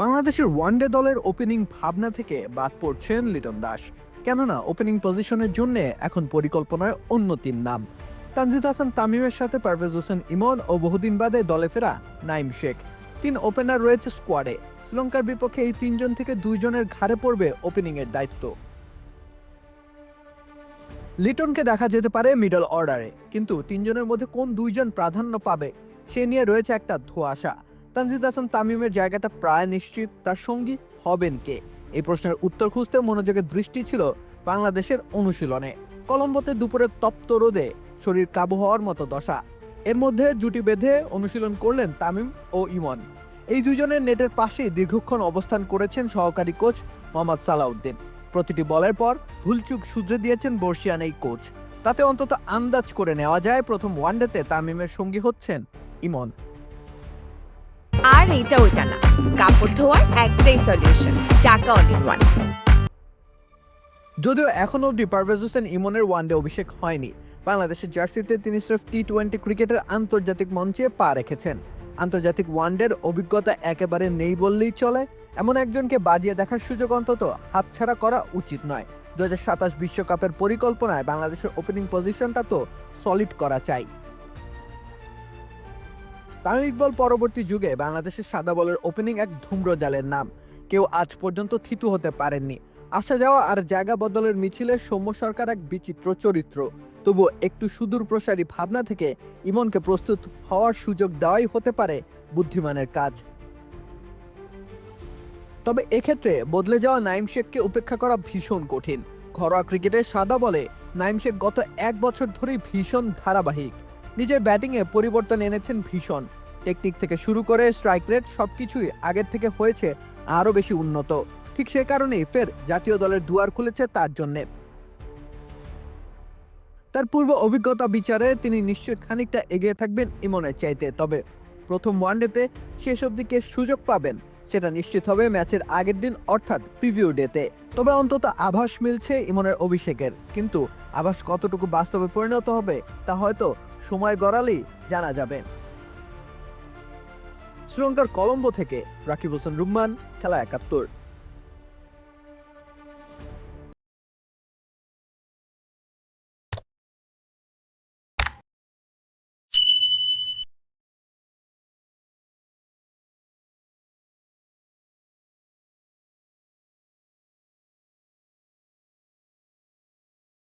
বাংলাদেশের ওয়ানডে দলের ওপেনিং ভাবনা থেকে বাদ পড়ছেন লিটন দাস। কেননা, ওপেনিং পজিশনের জন্য এখন পরিকল্পনায় অন্য তিন নাম। তানজিদ হাসান তামিমের সাথে পারভেজ হোসেন ইমন ও বহুদিন বাদে দলে ফেরা নাইম শেখ। তিন ওপেনার রয়েছে স্কোয়াডে। শ্রীলঙ্কার বিপক্ষে এই তিনজন থেকে দুইজনের ঘাড়ে পড়বে ওপেনিংয়ের দায়িত্ব। লিটনকে দেখা যেতে পারে মিডল অর্ডারে, কিন্তু তিনজনের মধ্যে কোন দুইজন প্রাধান্য পাবে, সে নিয়ে রয়েছে একটা ধোঁয়াশা। তানজিদ হাসান তামিমের জায়গাটা প্রায় নিশ্চিত, তার সঙ্গী হবেন কে? এই প্রশ্নের উত্তর খুঁজতে মনোযোগের দৃষ্টি ছিল বাংলাদেশের অনুশীলনে। কলম্বোতে দুপুরের তপ্ত রোদে শরীর কাবু হওয়ার মতো দশা। এর মধ্যে জুটি বেঁধে অনুশীলন করলেন তামিম ও ইমন। এই দুজনের নেটের পাশেই দীর্ঘক্ষণ অবস্থান করেছেন সহকারী কোচ মোহাম্মদ সালাউদ্দিন। প্রতিটি বলের পর ভুলচুক শুধরে দিয়েছেন বর্ষিয়ান এই কোচ। তাতে অন্তত আন্দাজ করে নেওয়া যায় প্রথম ওয়ানডেতে তামিমের সঙ্গী হচ্ছেন ইমন। আর এটা ওইটা না। কাপড় ধোয়ার একটাই সলিউশন চাকা অল ইন ওয়ান যদিও এখনও অবধি পারভেজ হোসেন ইমনের ওয়ানডে অভিষেক হয়নি। বাংলাদেশের জার্সিতে তিনি সির্ফ টি টোয়েন্টি ক্রিকেটের আন্তর্জাতিক মঞ্চে পা রেখেছেন। আন্তর্জাতিক ওয়ানডের অভিজ্ঞতা একেবারে নেই বললেই চলে। এমন একজনকে বাজিয়ে দেখার সুযোগ অন্তত হাতছাড়া করা উচিত নয়। দু বিশ্বকাপের পরিকল্পনায় বাংলাদেশের ওপেনিং পজিশনটা তো সলিড করা চাই। তামিম ইকবল পরবর্তী যুগে বাংলাদেশের সাদা বলের ওপেনিং এক ধূম্রজালের নাম। কেউ আজ পর্যন্ত থিতু হতে পারেননি। আসা যাওয়া আর জায়গা বদলের মিছিলে সৌম্য সরকার এক বিচিত্র চরিত্র। তবু একটু সুদূর প্রসারী ভাবনা থেকে ইমনকে প্রস্তুত হওয়ার সুযোগ দেওয়াই হতে পারে বুদ্ধিমানের কাজ। তবে এক্ষেত্রে বদলে যাওয়া নাইম শেখকে উপেক্ষা করা ভীষণ কঠিন। ঘরোয়া ক্রিকেটে সাদা বলে নাইম শেখ গত এক বছর ধরেই ভীষণ ধারাবাহিক। নিজের ব্যাটিংয়ে পরিবর্তন এনেছেন ভীষণ। টেকনিক থেকে শুরু করে স্ট্রাইক রেট সবকিছুই আগের থেকে হয়েছে আরও বেশি উন্নত। ঠিক সে কারণেই ফের জাতীয় দলের দুয়ার খুলেছে তার জন্যে। তার পূর্ব অভিজ্ঞতা বিচারে তিনি নিশ্চয়ই খানিকটা এগিয়ে থাকবেন ইমনের চাইতে, তবে প্রথম ওয়ানডেতে শেষ অবধিকে সুযোগ পাবেন সেটা নিশ্চিত হবে ম্যাচের আগের দিন, অর্থাৎ প্রিভিউ ডেতে তবে অন্তত আভাস মিলছে ইমনের অভিষেকের, কিন্তু আভাস কতটুকু বাস্তবে পরিণত হবে তা হয়তো সময় গড়ালেই জানা যাবে। শ্রীলঙ্কার কলম্বো থেকে রাকিব হোসেন রুম্মান খেলা একাত্তর।